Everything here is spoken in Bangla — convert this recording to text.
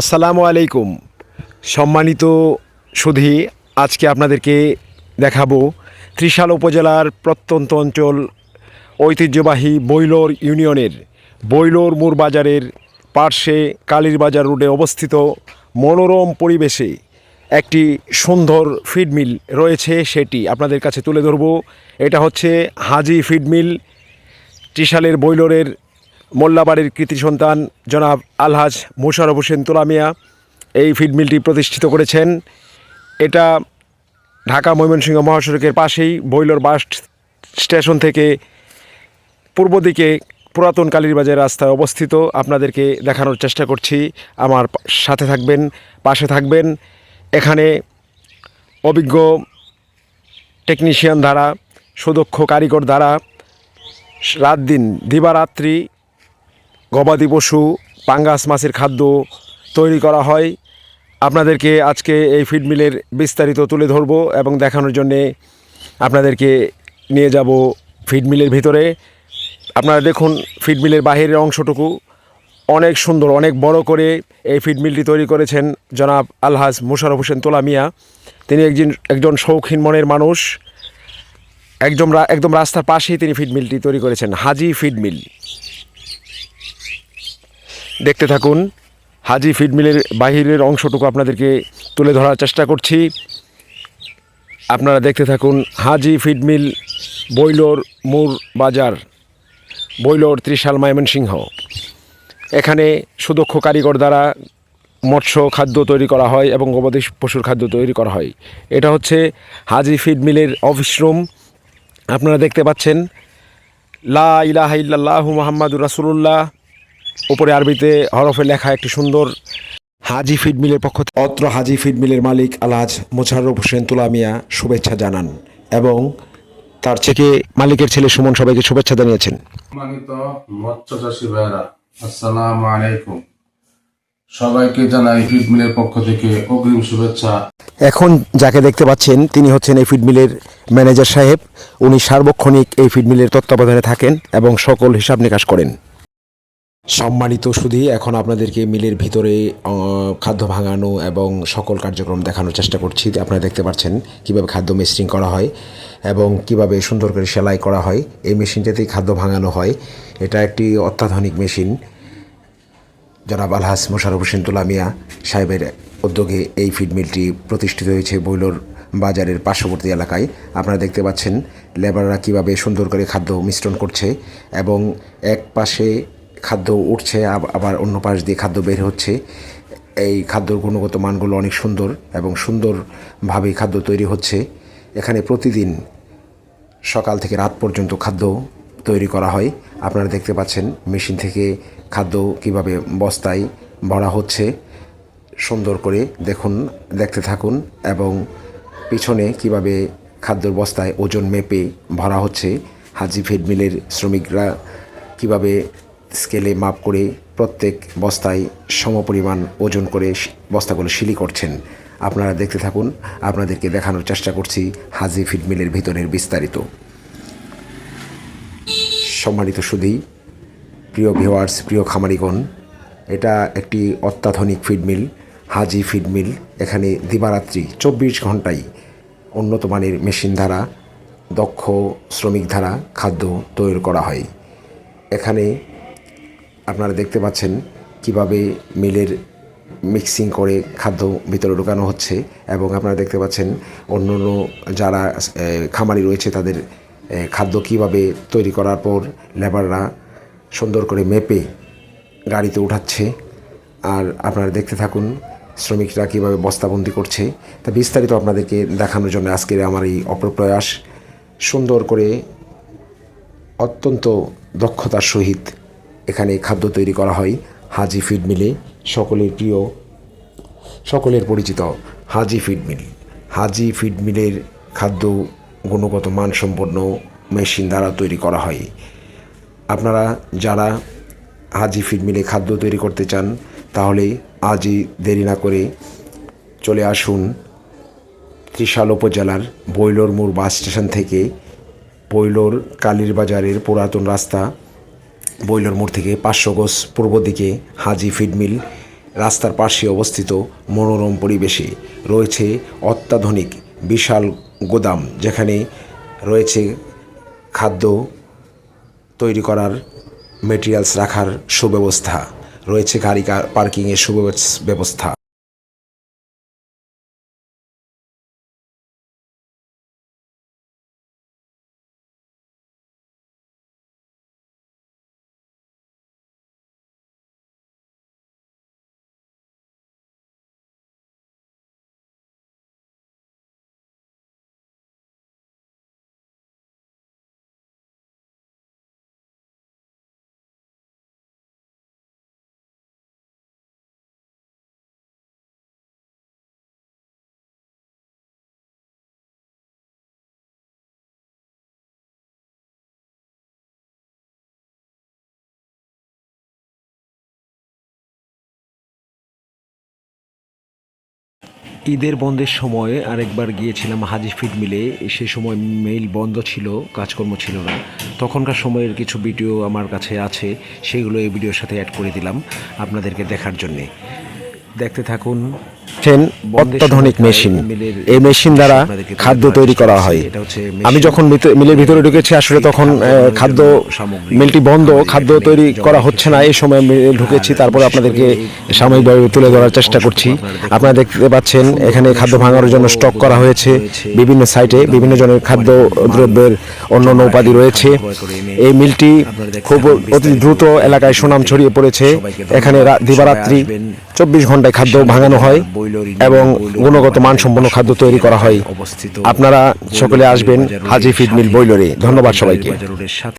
আসসালামু আলাইকুম। সম্মানিত সুধী, আজকে আপনাদেরকে দেখাবো ত্রিশাল উপজেলার প্রত্যন্ত অঞ্চল ঐতিহ্যবাহী বৈলোর ইউনিয়নের বৈলোর মোড় বাজারের পার্শ্বে কালীর বাজার রোডে অবস্থিত মনোরম পরিবেশে একটি সুন্দর ফিডমিল রয়েছে, সেটি আপনাদের কাছে তুলে ধরবো। এটা হচ্ছে হাজি ফিডমিল ত্রিশালের বৈলোরের মোল্লাবাড়ির কৃতি সন্তান জনাব আলহাজ মোশারফ হোসেন তোলামিয়া এই ফিড মিলটি প্রতিষ্ঠিত করেছেন। এটা ঢাকা ময়মনসিংহ মহাসড়কের পাশেই বৈলোর বাস স্টেশন থেকে পূর্ব দিকে পুরাতন কালীরবাজার রাস্তায় অবস্থিত। আপনাদেরকে দেখানোর চেষ্টা করছি। আমার সাথে থাকবেন, পাশে থাকবেন। এখানে অভিজ্ঞ টেকনিশিয়ান দ্বারা, সুদক্ষ কারিগর দ্বারা রাত দিন, দিবারাত্রি গবাদি পশু, পাঙ্গাস মাছের খাদ্য তৈরি করা হয়। আপনাদেরকে আজকে এই ফিড মিলের বিস্তারিত তুলে ধরব এবং দেখানোর জন্যে আপনাদেরকে নিয়ে যাব ফিড মিলের ভিতরে। আপনারা দেখুন ফিড মিলের বাহিরের অংশটুকু অনেক সুন্দর, অনেক বড় করে এই ফিড মিলটি তৈরি করেছেন জনাব আলহাজ মুশারফ হোসেন তোলামিয়া। তিনি একজন একজন শৌখিন মনের মানুষ। একদম একদম রাস্তার পাশেই তিনি ফিড মিলটি তৈরি করেছেন, হাজি ফিড মিল দেখতে থাকুন। হাজি ফিড মিলের বাহিরের অংশটুকু আপনাদেরকে তুলে ধরার চেষ্টা করছি। আপনারা দেখতে থাকুন হাজি ফিড মিল বৈলোর মুর বাজার, বৈলোর ত্রিশাল ময়মনসিংহ এখানে সুদক্ষ কারিগর দ্বারা মৎস্য খাদ্য তৈরি করা হয় এবং গবাদি পশুর খাদ্য তৈরি করা হয়। এটা হচ্ছে হাজি ফিড মিলের অফিস রুম। আপনারা দেখতে পাচ্ছেন, লা ইলাহা ইল্লাল্লাহু মুহাম্মাদুর রাসূলুল্লাহ। উপরে আরবিতে হরফে লেখা একটি সুন্দর হাজি ফিড মিলের পক্ষ থেকে অত্র হাজি ফিড মিলের মালিক আলহাজ মোছাররফ হোসেন তুলামিয়া শুভেচ্ছা জানান এবং তার থেকে মালিকের ছেলে সুমন সবাইকে শুভেচ্ছা জানিয়েছেন। সম্মানিত মৎস্য চাষী ভাইরা আসসালামু আলাইকুম। সবাইকে জানাই ফিড মিলের পক্ষ থেকে অগ্রিম শুভেচ্ছা। এখন যাকে দেখতে পাচ্ছেন তিনি হচ্ছেন এই ফিড মিলের ম্যানেজার সাহেব। উনি সার্বক্ষণিক এই ফিড মিলের তত্ত্বাবধানে থাকেন এবং সকল হিসাব নিকাশ করেন। সম্মানিত শুধু এখন আপনাদেরকে মিলের ভিতরে খাদ্য ভাঙানো এবং সকল কার্যক্রম দেখানোর চেষ্টা করছি। আপনারা দেখতে পাচ্ছেন কীভাবে খাদ্য মিক্সিং করা হয় এবং কীভাবে সুন্দর করে সেলাই করা হয়। এই মেশিনটাতেই খাদ্য ভাঙানো হয়। এটা একটি অত্যাধুনিক মেশিন। জনাব আলহাস মোশারফ হোসেন তুলামিয়া সাহেবের উদ্যোগে এই ফিড মিলটি প্রতিষ্ঠিত হয়েছে বৈলোর বাজারের পার্শ্ববর্তী এলাকায়। আপনারা দেখতে পাচ্ছেন লেবাররা কীভাবে সুন্দর করে খাদ্য মিশ্রণ করছে এবং এক পাশে খাদ্য উঠছে, আব- আবার অন্য পাশ দিয়ে খাদ্য বের হচ্ছে। এই খাদ্যর গুণগত মানগুলো অনেক সুন্দর এবং সুন্দরভাবে খাদ্য তৈরি হচ্ছে। এখানে প্রতিদিন সকাল থেকে রাত পর্যন্ত খাদ্য তৈরি করা হয়। আপনারা দেখতে পাচ্ছেন মেশিন থেকে খাদ্য কীভাবে বস্তায় ভরা হচ্ছে। সুন্দর করে দেখুন, দেখতে থাকুন এবং পিছনে কীভাবে খাদ্যর বস্তায় ওজন মেপে ভরা হচ্ছে। হাজি ফিড মিলের শ্রমিকরা কীভাবে স্কেলে মাপ করে প্রত্যেক বস্তায় সমপরিমাণ ওজন করে বস্তাগুলো শিলি করছেন। আপনারা দেখতে থাকুন, আপনাদেরকে দেখানোর চেষ্টা করছি হাজি ফিড মিলের ভিতরের বিস্তারিত। সম্মানিত সুধী, প্রিয় ভিওয়ার্স প্রিয় খামারিগণ, এটা একটি অত্যাধুনিক ফিডমিল হাজি ফিডমিল এখানে দিবারাত্রি চব্বিশ ঘন্টায় উন্নত মানের মেশিন দ্বারা দক্ষ শ্রমিক দ্বারা খাদ্য তৈরি করা হয়। এখানে আপনারা দেখতে পাচ্ছেন কীভাবে মিলের মিক্সিং করে খাদ্য ভিতরে ঢোকানো হচ্ছে এবং আপনারা দেখতে পাচ্ছেন অন্য অন্য যারা খামারি রয়েছে তাদের খাদ্য কীভাবে তৈরি করার পর লেবাররা সুন্দর করে মেপে গাড়িতে উঠাচ্ছে। আর আপনারা দেখতে থাকুন শ্রমিকরা কীভাবে বস্তাবন্দি করছে। তা বিস্তারিত আপনাদেরকে দেখানোর জন্য আজকের আমার এই অপপ্রয়াস। সুন্দর করে অত্যন্ত দক্ষতার সহিত এখানে খাদ্য তৈরি করা হয় হাজি ফিড মিলে। সকলের প্রিয়, সকলের পরিচিত হাজি ফিড মিল। হাজি ফিড মিলের খাদ্য গুণগত মানসম্পন্ন মেশিন দ্বারা তৈরি করা হয়। আপনারা যারা হাজি ফিড মিলে খাদ্য তৈরি করতে চান, তাহলে আজই দেরি না করে চলে আসুন ত্রিশাল উপজেলার বৈলোর মোড় বাস স্টেশন থেকে বৈলোর কালীর বাজারের পুরাতন রাস্তা বৈলোর মোড় থেকে পাঁচশো গোস পূর্ব দিকে হাজি ফিডমিল রাস্তার পাশে অবস্থিত মনোরম পরিবেশে রয়েছে অত্যাধুনিক বিশাল গোদাম, যেখানে রয়েছে খাদ্য তৈরি করার মেটেরিয়ালস রাখার সুব্যবস্থা, রয়েছে গাড়ি পার্কিংয়ের সুব্যবস্থা। ঈদের বন্ধের সময় আরেকবার গিয়েছিলাম হাজি ফিড মিলে। সে সময় মেইল বন্ধ ছিল, কাজকর্ম ছিল না। তখনকার সময়ের কিছু ভিডিও আমার কাছে আছে, সেগুলো এই ভিডিওর সাথে অ্যাড করে দিলাম আপনাদেরকে দেখার জন্যে। দেখতে থাকুন। অত্যাধুনিক মেশিন। এই মেশিন দ্বারা খাদ্য তৈরি করা হয়। আমি যখন মিলের ভিতরে ঢুকেছি, আসলে তখন খাদ্য মিলটি বন্ধ, খাদ্য তৈরি করা হচ্ছে না। এই সময় ঢুকেছি, তারপরে আপনাদেরকে সাময়িকভাবে তুলে ধরার চেষ্টা করছি। আপনারা দেখতে পাচ্ছেন, এখানে খাদ্য ভাঙানোর জন্য স্টক করা হয়েছে। বিভিন্ন সাইটে বিভিন্ন জনের খাদ্য দ্রব্যের অন্য অন্য উপাধি রয়েছে। এই মিলটি খুব অতি দ্রুত এলাকায় সুনাম ছড়িয়ে পড়েছে। এখানে দিবারাত্রি চব্বিশ ঘন্টায় খাদ্য ভাঙানো হয় এবং গুণগত মানসম্পন্ন খাদ্য তৈরি করা হয়। আপনারা সকলে আসবেন হাজি ফিড মিল বৈলরে। ধন্যবাদ সবাইকে।